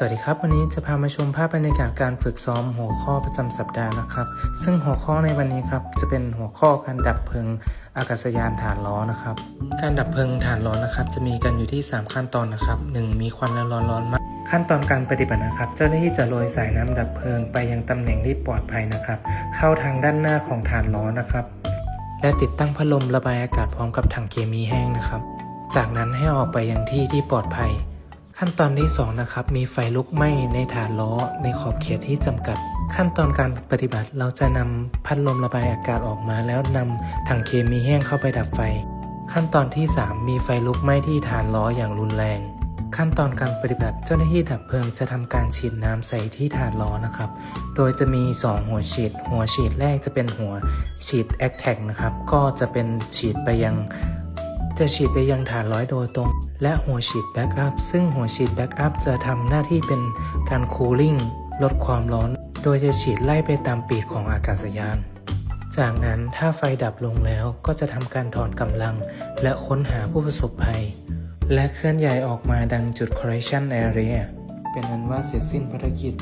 สวัสดีครับ วันนี้จะพามาชมภาพบรรยากาศการฝึกซ้อมหัวข้อประจำสัปดาห์นะครับ ซึ่งหัวข้อในวันนี้ครับจะเป็นหัวข้อการดับเพลิงอากาศยานฐานล้อนะครับ การดับเพลิงฐานล้อนะครับ จะมีกันอยู่ที่ 3 ขั้นตอนนะครับ 1. มีควันและร้อนร้อนมาก ขั้นตอนการปฏิบัตินะครับ เจ้าหน้าที่จะโรยสายน้ำดับเพลิงไปยังตำแหน่งที่ปลอดภัยนะครับ เข้าทางด้านหน้าของฐานล้อนะครับ และติดตั้งพัดลมระบายอากาศพร้อมกับถังเคมีแห้งนะครับ จากนั้นให้ออกไปยังที่ที่ปลอดภัย ขั้นตอนที่ 2 นะครับ มีไฟลุกไหม้ในฐานล้อในขอบเขตที่จำกัด ขั้นตอนการปฏิบัติเราจะนำพัดลมระบายอากาศออกมา แล้วนำถังเคมีแห้งเข้าไปดับไฟ ขั้นตอนที่ 3 มีไฟลุกไหม้ที่ฐานล้ออย่างรุนแรง ขั้นตอนการปฏิบัติเจ้าหน้าที่ดับเพลิงจะทำการฉีดน้ำใส่ที่ฐานล้อนะครับ โดยจะมี 2 หัวฉีด หัวฉีดแรกจะเป็นหัวฉีด a c t a c นะครับ ก็จะเป็นฉีดไปยัง จะฉีดไปยังฐานร้อยโดยตรง และหัวฉีดแบ็กอัพซึ่งหัวฉีดแบ็กอัพจะทำหน้าที่เป็นการคูลิ่งลดความร้อน โดยจะฉีดไล่ไปตามปีกของอากาศยาน จากนั้นถ้าไฟดับลงแล้วก็จะทำการถอนกำลัง และค้นหาผู้ประสบภัย และเคลื่อนย้ายออกมาดังจุด correction area เป็นนั้นว่าเสร็จสิ้นภารกิจ